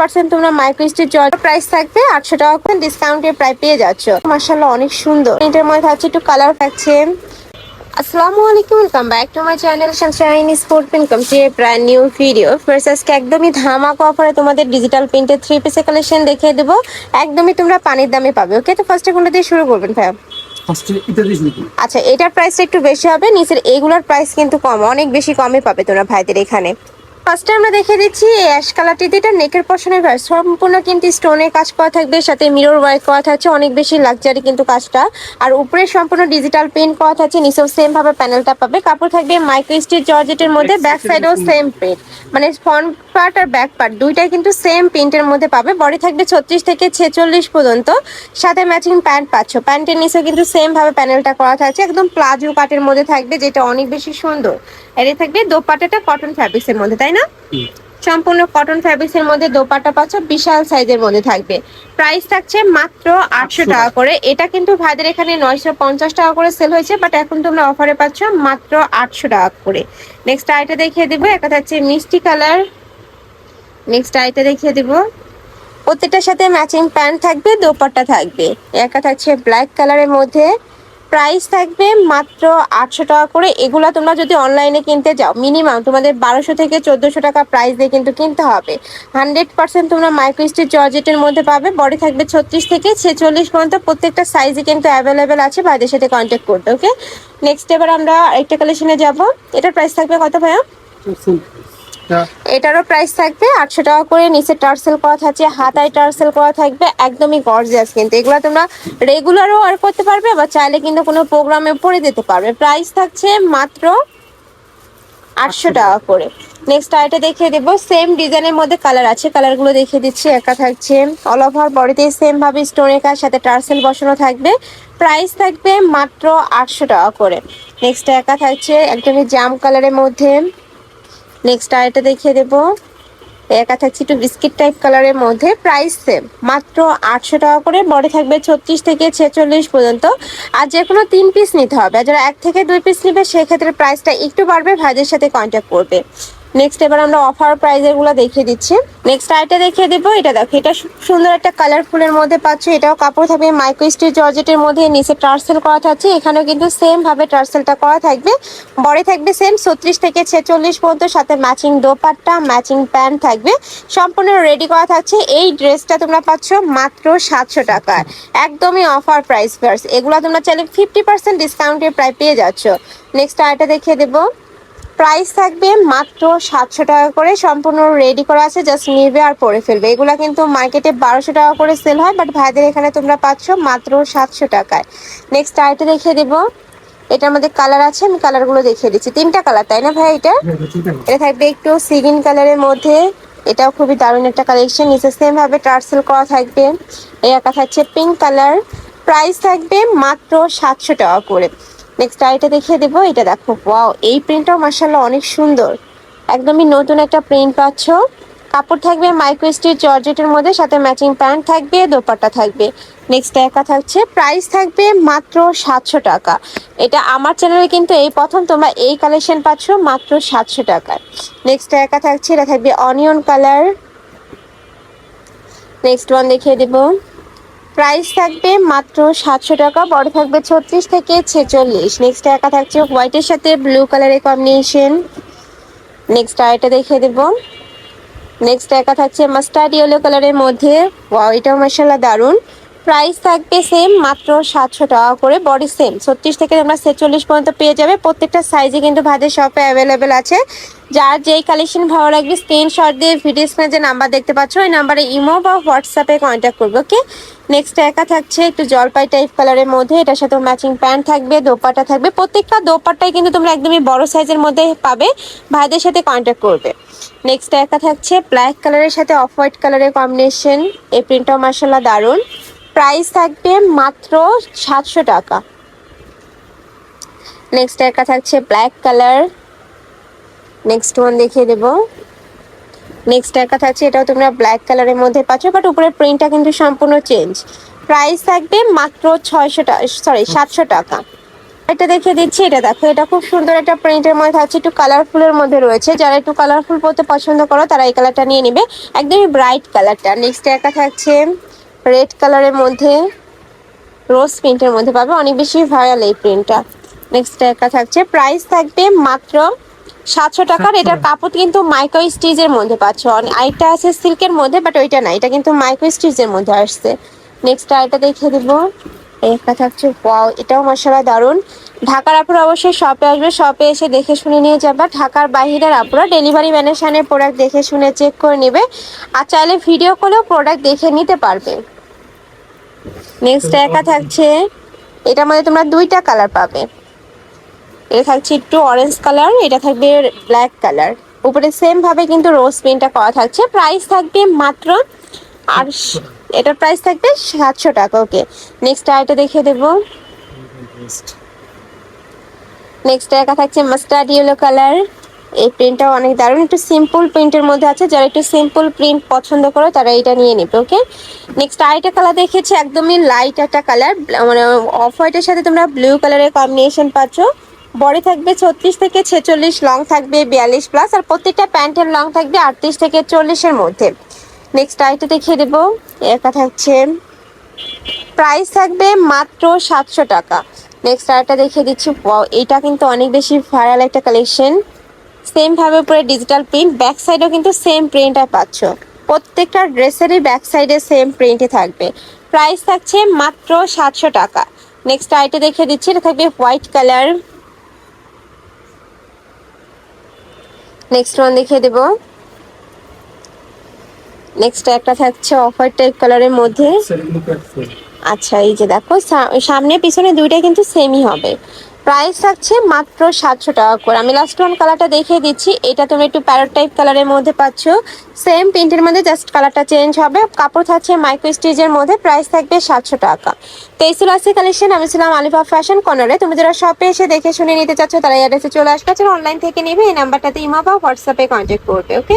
Percent তোমরা micro stitch জল price থাকবে আটশো টাকা করে ডিসকাউন্টে প্রায় পেয়ে যাচ্ছ। মার্শাল্লাহ অনেক সুন্দর। এটার মধ্যে থাকছে একটু কালার থাকছে। আসসালামু আলাইকুম welcome back to my channel sunshine sport income to a brand new video first আজকে একদমই ধামাকা অফারে তোমাদের ডিজিটাল প্রিন্টের থ্রি পিসের কালেকশন দেখিয়ে দেবো। একদমই তোমরা পানির দামে পাবে ওকে তো ফার্স্টে কোনটা দিয়ে শুরু করবেন ভাইয়া? আচ্ছা এটার প্রাইসটা একটু বেশি হবে নিচের এগুলোর প্রাইস কিন্তু কম অনেক বেশি কমে পাবে তোমরা ভাইদের এখানে। ফার্স্টে আমরা দেখে দিচ্ছি এই অ্যাশ কালারটি এটা নেকের পশনের ভাই সম্পূর্ণ কিন্তু স্টোনের কাজ করা থাকবে সাথে মিরর ওয়ার্ক করা থাকছে অনেক বেশি লাক্সারি কিন্তু কাজটা। আর উপরে সম্পূর্ণ ডিজিটাল প্রিন্ট করা থাকছে নিচেও সেম ভাবে প্যানেলটা পাবে। কাপড় থাকবে মাইক্রো স্টিচ জর্জেটের মধ্যে ব্যাক সাইডেও সেম প্রিন্ট মানে ফ্রন্ট পার্ট আর ব্যাক পার্ট দুইটাই কিন্তু সেম প্রিন্টের মধ্যে পাবে। বডি থাকবে ছত্রিশ থেকে ছেচল্লিশ পর্যন্ত। সাথে ম্যাচিং প্যান্ট পাচ্ছ। প্যান্টের নিচেও কিন্তু সেম ভাবে প্যানেলটা করা থাকছে। একদম প্লাজো কাটের মধ্যে থাকবে যেটা অনেক বেশি সুন্দর। এর থাকবে দোপাটাটা কটন ফ্যাব্রিক্সের মধ্যে তাই না? সম্পূর্ণ কটন ফ্যাব্রিক্সের মধ্যে দোপাট্টা পাচ্ছ বিশাল সাইজের মধ্যে থাকবে। প্রাইস থাকছে মাত্র আটশো টাকা করে। এটা কিন্তু ভাইদের এখানে নয়শো পঞ্চাশ টাকা করে সেল হয়েছে বাট এখন তোমরা অফারে পাচ্ছ মাত্র আটশো টাকা করে। নেক্সট আইটা দেখিয়ে দেবো। একটা থাকছে মিষ্টি কালার নেক্সট আইটা দেখিয়ে দেবো। প্রত্যেকটার সাথে ম্যাচিং প্যান্ট থাকবে দোপাট্টা থাকবে। একা থাকছে ব্ল্যাক কালারের মধ্যে। প্রাইস থাকবে মাত্র আটশো টাকা করে। এগুলা তোমরা যদি অনলাইনে কিনতে যাও মিনিমাম তোমাদের বারোশো থেকে চোদ্দোশো টাকা প্রাইস দিয়ে কিন্তু কিনতে হবে। হান্ড্রেড পার্সেন্ট তোমরা মাইক্রো স্টিচ জর্জেটের মধ্যে পাবে বডি থাকবে ছত্রিশ থেকে ছেচল্লিশ পর্যন্ত। প্রত্যেকটা সাইজে কিন্তু অ্যাভেলেবেল আছে, ভাইদের সাথে কন্ট্যাক্ট করতে ওকে নেক্সট এবার আমরা একটা কালেকশনে যাব। এটার প্রাইস থাকবে কত ভাইয়া? এটারও প্রাইস থাকবে আটশো টাকা করে, নিচে টার্সেল করা থাকছে, হাতায় টার্সেল করা থাকবে, একদমই গর্জিয়াস কিন্তু। এগুলো তোমরা রেগুলারও ওয়ার করতে পারবে, বা চাইলে কিন্তু কোনো প্রোগ্রামে পরে দিতে পারবে। প্রাইস থাকছে মাত্র আটশো টাকা করে। নেক্সট আইটা দেখিয়ে দেবো সেম ডিজাইনের মধ্যে কালার আছে। কালারগুলো দেখিয়ে দিচ্ছি, একা থাকছে। অল ওভার বডিতে সেম ভাবে স্টোনের কাজ, সাথে টার্সেল বসানো থাকবে। প্রাইস থাকবে মাত্র আটশো টাকা করে। নেক্সট একা থাকছে, একদমই জাম কালারের মধ্যে। নেক্সট আরেকটা দেখিয়ে দেবো। একা থাকছে একটু বিস্কিট টাইপ কালারের মধ্যে। প্রাইস সেম মাত্র আটশো টাকা করে বডি থাকবে ছত্রিশ থেকে ছেচল্লিশ পর্যন্ত। আর যে কোনো তিন পিস নিতে হবে। আর যারা এক থেকে দুই পিস নিবে, সেক্ষেত্রে প্রাইসটা একটু বাড়বে, ভাইদের সাথে কন্ট্যাক্ট করবে। নেক্সট এবার আমরা অফার প্রাইজেরগুলো দেখিয়ে দিচ্ছি। নেক্সট আইটা দেখিয়ে দেবো, এটা দেখো, এটা সুন্দর একটা কালারফুলের মধ্যে পাচ্ছ। এটাও কাপড় থাকবে মাইক্রো স্টিচ জর্জেটের মধ্যে, নিচে টার্সেল করা থাকছে। এখানেও কিন্তু সেম ভাবে টার্সেলটা করা থাকবে। বডি থাকবে সেম ছত্রিশ থেকে ছেচল্লিশ পর্যন্ত, সাথে ম্যাচিং দোপাট্টা ম্যাচিং প্যান্ট থাকবে। সম্পূর্ণ রেডি করা থাকছে। এই ড্রেসটা তোমরা পাচ্ছ মাত্র সাতশো টাকায়। একদমই অফার প্রাইস ফার্স এগুলো তোমরা চাইলে ফিফটি পার্সেন্ট ডিসকাউন্টে প্রায় পেয়ে যাচ্ছ। নেক্সট আইটা দেখিয়ে দেবো। প্রাইস থাকবে মাত্র সাতশো টাকা করে সম্পূর্ণ রেডি করা আছে জাস্ট নিবে আর পরে ফেলবে। এগুলো কিন্তু মার্কেটে বারোশো টাকা করে সেল হয় বাট ভাইদের এখানে তোমরা পাচ্ছ মাত্র সাতশো টাকায়। নেক্সট আইটা দেখিয়ে দেবো। এটার মধ্যে কালার আছে আমি কালারগুলো দেখিয়ে দিচ্ছি। তিনটা কালার তাই না ভাই এটা? এটা থাকবে একটু সিগিন কালারের মধ্যে। এটাও খুবই দারুণ একটা কালেকশন নিচে সেম ভাবে টার্সেল করা থাকবে। এই একা থাকছে পিঙ্ক কালার প্রাইস থাকবে মাত্র সাতশো টাকা করে। নেক্সট আইটা দেখিয়ে দেবো, এটা দেখো ওয়াও এই প্রিন্টটাও মার্শাল্লাহ অনেক সুন্দর। একদমই নতুন একটা প্রিন্ট পাচ্ছ। কাপড় থাকবে মাইক্রো জর্জেটের মধ্যে, সাথে ম্যাচিং প্যান্ট থাকবে, দোপাট্টা থাকবে। নেক্সট একা থাকছে প্রাইস থাকবে মাত্র সাতশো টাকা। এটা আমার চ্যানেলে কিন্তু এই প্রথম, তোমরা এই কালেকশন পাচ্ছ মাত্র সাতশো টাকায়। নেক্সট একা থাকছে, এটা থাকবে অনিয়ন কালার নেক্সট ওয়ান দেখিয়ে দেবো। প্রাইস থাকবে মাত্র সাতশো টাকা, বড় থাকবে ছত্রিশ থেকে ছেচল্লিশ। নেক্সট একা থাকছে হোয়াইটের সাথে ব্লু কালারের কম্বিনেশন নেক্সট আয়টা দেখে দেবো। নেক্সট একা থাকছে মাস্টার্ড ইয়েলো কালারের মধ্যে। এটাও মাসাল্লাহ দারুণ। প্রাইস থাকবে সেম মাত্র সাতশো টাকা করে বডি সেম ছত্রিশ থেকে তোমরা ছেচল্লিশ পর্যন্ত পেয়ে যাবে। প্রত্যেকটা সাইজে কিন্তু ভাইদের শপে অ্যাভেলেবেল আছে। যার যেই কালেকশন ভালো লাগবে স্ক্রিনশট দিয়ে ভিডিও স্ক্রিনে যে নাম্বার দেখতে পাচ্ছ, ওই নাম্বারে ইমো বা হোয়াটসঅ্যাপে কন্ট্যাক্ট করবে ওকে নেক্সট একা থাকছে, একটু জলপাই টাইপ কালারের মধ্যে, এটার সাথে ম্যাচিং প্যান্ট থাকবে, দোপাটা থাকবে। প্রত্যেকটা দোপাটাই কিন্তু তোমরা একদমই বড় সাইজের মধ্যে পাবে, ভাইদের সাথে কন্ট্যাক্ট করবে। নেক্সট একা থাকছে ব্ল্যাক কালারের সাথে অফ হোয়াইট কালারের কম্বিনেশন এই প্রিন্টটাও মার্শাল্লাহ দারুণ। প্রাইস থাকবে মাত্র সাতশো টাকা। নেক্সট একা থাকছে ব্ল্যাক কালার নেক্সট ওয়ান দেখিয়ে দেবো। নেক্সট একা থাকছে, এটাও তোমরা ব্ল্যাক কালারের মধ্যে পাচ্ছ বাট উপরের প্রিন্টটা কিন্তু সম্পূর্ণ চেঞ্জ প্রাইস থাকবে মাত্র ছয়শো টাকা সরি সাতশো টাকা। এটা দেখে দিচ্ছি, এটা দেখো, এটা খুব সুন্দর একটা প্রিন্টের মধ্যে থাকছে, একটু কালারফুলের মধ্যে রয়েছে। যারা একটু কালারফুল পড়তে পছন্দ করো, তারা এই কালারটা নিয়ে নিবে। একদমই ব্রাইট কালারটা নেক্সট একটা থাকছে রেড কালারের মধ্যে রোজ প্রিন্টের মধ্যে পাবে। অনেক বেশি ভাইরাল এই প্রিন্টটা নেক্সট একটা থাকছে। প্রাইস থাকবে মাত্র সাতশো টাকার এটার কাপড় কিন্তু মাইক্রো স্টিচের মধ্যে পাচ্ছ। আরেকটা আছে সিল্কের মধ্যে বাট ওইটা না। এটা কিন্তু মাইক্রো স্টিচের মধ্যে আসছে। নেক্সট আরেকটা দেখিয়ে দেবো। একটা থাকছে। ওয়াও এটাও মশলা দারুণ। ঢাকার আপুরা অবশ্যই শপে আসবে। শপে এসে দেখে শুনে নিয়ে যাবা। ঢাকার বাহিরের আপুরা ডেলিভারি ম্যানের সামনে প্রোডাক্ট দেখে শুনে চেক করে নেবে। আর চাইলে ভিডিও কলেও প্রোডাক্ট দেখে নিতে পারবে। নেক্সট একা থাকছে। এটার মধ্যে তোমরা দুইটা কালার পাবে। এটা থাকছে একটু অরেঞ্জ কালার এটা থাকবে ব্ল্যাক কালার উপরে সেম ভাবে কিন্তু রোজ প্রিন্টটা করা থাকছে। প্রাইস থাকবে মাত্র আর এটার প্রাইস থাকবে সাতশো টাকা ওকে নেক্সট আরেকটা দেখিয়ে দেবো। নেক্সট একা থাকছে মাস্টার্ড ইয়েলো কালার এই প্রিন্টটাও অনেক দারুণ। একটু সিম্পল প্রিন্টের মধ্যে আছে, যারা একটু সিম্পল প্রিন্ট পছন্দ করো, তারা এটা নিয়ে নেবে ওকে নেক্সট আরেকটা কালার দেখেছি, একদমই লাইট একটা কালার মানে অফ হোয়াইটের সাথে তোমরা ব্লু কালারের কম্বিনেশন পাচ্ছ। বডি থাকবে ছত্রিশ থেকে ছেচল্লিশ লং থাকবে বিয়াল্লিশ প্লাস আর প্রত্যেকটা প্যান্টের লং থাকবে আটত্রিশ থেকে চল্লিশের মধ্যে। নেক্সট আরেকটা দেখিয়ে দেবো একা থাকছে প্রাইস থাকবে মাত্র সাতশো টাকা। নেক্সট আরেকটা দেখিয়ে দিচ্ছি এটা কিন্তু অনেক বেশি ভাইরাল একটা কালেকশন সেম ভাবে উপরে ডিজিটাল প্রিন্ট ব্যাক সাইডেও কিন্তু সেম প্রিন্টটা পাচ্ছ। প্রত্যেকটা ড্রেসেরই ব্যাক সাইডে সেম প্রিন্টে থাকবে। প্রাইস থাকছে মাত্র সাতশো টাকা। নেক্সট আইটে দেখিয়ে দিচ্ছি এটা থাকবে হোয়াইট কালার নেক্সট ওয়ান দেখিয়ে দেবো। নেক্সট একটা থাকছে অফ হোয়াইট টাইপ কালারের মধ্যে। আচ্ছা এই যে দেখো সামনে পিছনে দুইটাই কিন্তু সেমই হবে। প্রাইস থাকছে মাত্র সাতশো টাকা করে। আমি লাস্ট ওয়ান কালারটা দেখিয়ে দিচ্ছি। এটা তুমি একটু প্যারট টাইপ কালারের মধ্যে পাচ্ছ। সেম প্রিন্টের মধ্যে জাস্ট কালারটা চেঞ্জ হবে। কাপড় থাকছে মাইক্রো স্টিচের মধ্যে প্রাইস থাকবে সাতশো টাকা। তো এই কালেকশন আমি ছিলাম আলিফা ফ্যাশন কর্নারে তুমি যারা শপে এসে দেখে শুনে নিতে চাচ্ছ, তারা অ্যাড্রেসে চলে আসবে। অনলাইন থেকে নেবে। এই নাম্বারটাতে ইমা বা হোয়াটসঅ্যাপে কন্ট্যাক্ট করবে ওকে